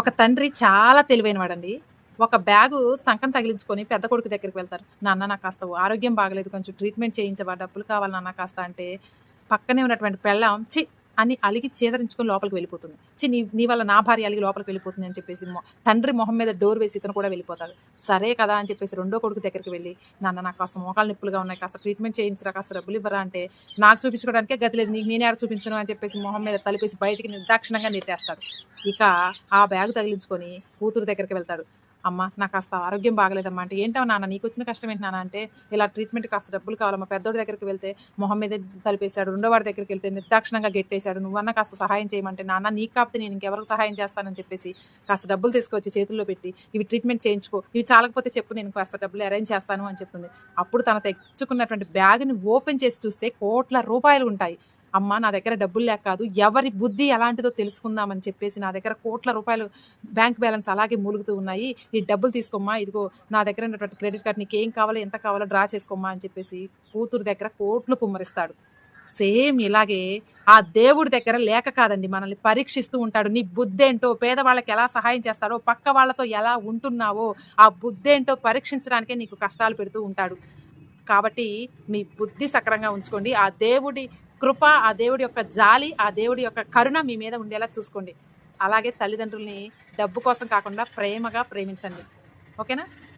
ఒక తండ్రి చాలా తెలివైనవాడండి. ఒక బ్యాగు సంకం తగిలించుకొని పెద్ద కొడుకు దగ్గరికి వెళ్తారు. నాన్న నాకు కాస్త ఆరోగ్యం బాగలేదు. కొంచెం ట్రీట్మెంట్ చేయించవా? డబ్బులు కావాలి నాన్న కాస్త? అంటే పక్కనే ఉన్నటువంటి పెళ్ళాం చి అని అలిగి చేదరించుకొని లోపలికి వెళ్ళిపోతుంది. చి నీ నీ వల్ల నా భార్య అలిగి లోపలికి వెళ్ళిపోతుంది అని చెప్పేసి తండ్రి మొహం మీద డోర్ వేసి ఇతను కూడా వెళ్ళిపోతాడు. సరే కదా అని చెప్పేసి రెండో కొడుకు దగ్గరికి వెళ్ళి నాన్న నాకు కాస్త మోకాలు నొప్పులుగా ఉన్నాయి కాస్త ట్రీట్మెంట్ చేయించరా కాస్త డబ్బులు ఇవ్వరా అంటే నాకు చూపించుకోవడానికే గతి లేదు నీకు నేనే చూపించను అని చెప్పేసి మొహం మీద తలిపేసి బయటికి నిర్దాక్షిణంగా నెట్టేస్తాడు. ఇక ఆ బ్యాగ్ తగిలించుకొని కూతురు దగ్గరికి వెళ్తాడు. అమ్మ నాకు కాస్త ఆరోగ్యం బాగలేదమ్మా అంటే ఏంటో నాన్న నీకు వచ్చిన కష్టం ఏంటి నాన్న? అంటే ఇలా ట్రీట్మెంట్ కాస్త డబ్బులు కావాలమ్మా పెద్దోడి దగ్గరికి వెళ్తే మొహం మీద తలిపేశాడు రెండోవాడి దగ్గరికి వెళ్తే నిర్దాక్షణంగా గెట్టేశాడు. నువ్వన్నా కాస్త సహాయం చేయమంటే నాన్న నీకు కాకపోతే నేను ఇంకెవరికి సహాయం చేస్తానని చెప్పేసి కాస్త డబ్బులు తీసుకొచ్చి చేతుల్లో పెట్టి ఇవి ట్రీట్మెంట్ చేయించుకో. ఇవి చాలకపోతే చెప్పు నేను కాస్త డబ్బులు అరేంజ్ చేస్తాను అని చెప్తుంది. అప్పుడు తన తెచ్చుకున్నటువంటి బ్యాగ్ని ఓపెన్ చేసి చూస్తే కోట్ల రూపాయలు ఉంటాయి. అమ్మ నా దగ్గర డబ్బులు లేక కాదు ఎవరి బుద్ధి ఎలాంటిదో తెలుసుకుందామని చెప్పేసి నా దగ్గర కోట్ల రూపాయలు బ్యాంక్ బ్యాలెన్స్ అలాగే మూలుగుతూ ఉన్నాయి. ఈ డబ్బులు తీసుకోమ్మా ఇదిగో నా దగ్గర ఉన్నటువంటి క్రెడిట్ కార్డ్ నీకు ఏం కావాలో ఎంత కావాలో డ్రా చేసుకోమ్మా అని చెప్పేసి కూతురు దగ్గర కోట్లు కుమ్మరిస్తాడు. సేమ్ ఇలాగే ఆ దేవుడి దగ్గర లేక కాదండి మనల్ని పరీక్షిస్తూ ఉంటాడు. నీ బుద్ధేంటో పేదవాళ్ళకి ఎలా సహాయం చేస్తాడో పక్క వాళ్ళతో ఎలా ఉంటున్నావో ఆ బుద్ధేంటో పరీక్షించడానికే నీకు కష్టాలు పెడుతూ ఉంటాడు. కాబట్టి మీ బుద్ధి సక్రంగా ఉంచుకోండి. ఆ దేవుడి కృప ఆ దేవుడి యొక్క జాలి ఆ దేవుడి యొక్క కరుణ మీ మీద ఉండేలా చూసుకోండి. అలాగే తల్లిదండ్రుల్ని డబ్బు కోసం కాకుండా ప్రేమగా ప్రేమించండి. ఓకేనా?